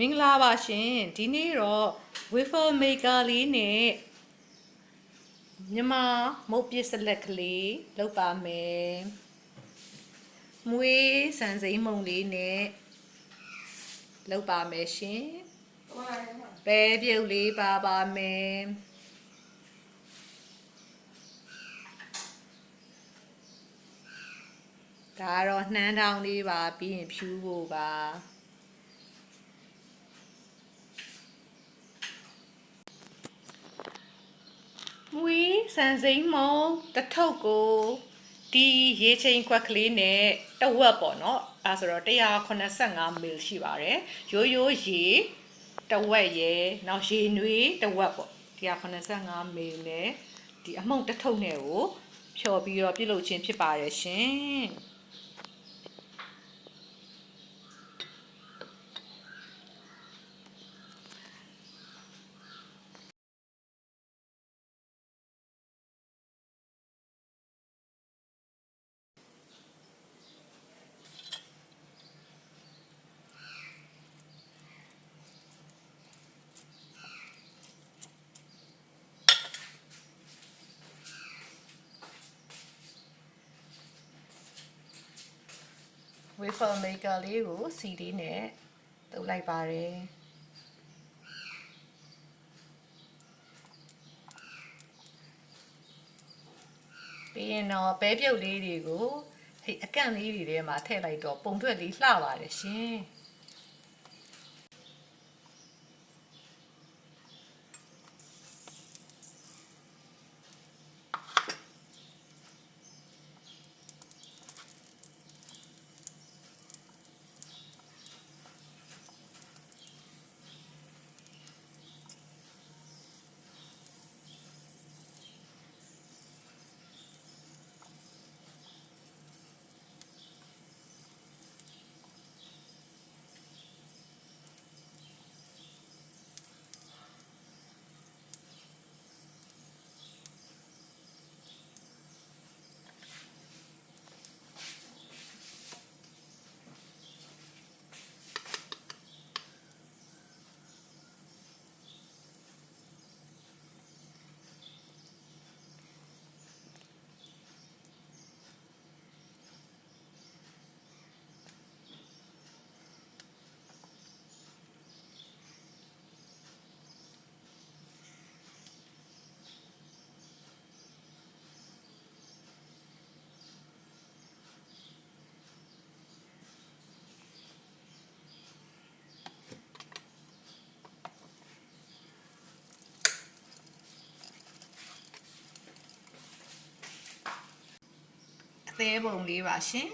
မင်္ဂလာပါရှင်ဒီနေ့တော့ waffle maker လေးနဲ့မြန်မာမုတ်ပြစ်စလက်ကလေးလုပ်ပါမယ်မွေးစံစိမ်းမုံလေးနဲ့လုပ်ပါမယ်ရှင်ပဲပြုတ်လေးပါပါမယ်ဒါကတော့နှမ်းတောင်းလေးပါပြီးရင်ဖြူးဖို့ပါ မွေး စံစိမ်းမုံတစ်ထုပ်ကိုဒီရေချိန်ခွက်ကလေးနဲ့တဝက်ပေါ့နော်အဲဆိုတော့185 ml ရှိပါတယ်ရိုးရိုးရေတဝက်ရယ်နောက်ရေနွေးတဝက်ပေါ့185 ml နဲ့ဒီအမှုန့်တစ်ထုပ်နဲ့ကိုဖြော်ပြီးတော့ပြုတ်လုပ်ခြင်းဖြစ်ပါတယ်ရှင် wafer maker လေးကိုစီလေးနဲ့တုပ်လိုက်ပါတယ်ပြီးရင်တော့ပဲပြုတ်လေးတွေကိုအဲ့အကန့်လေးတွေထဲမှာထည့်လိုက်တော့ပုံထွက်လေးလှပါတယ်ရှင် သေးပုံလေးပါရှင်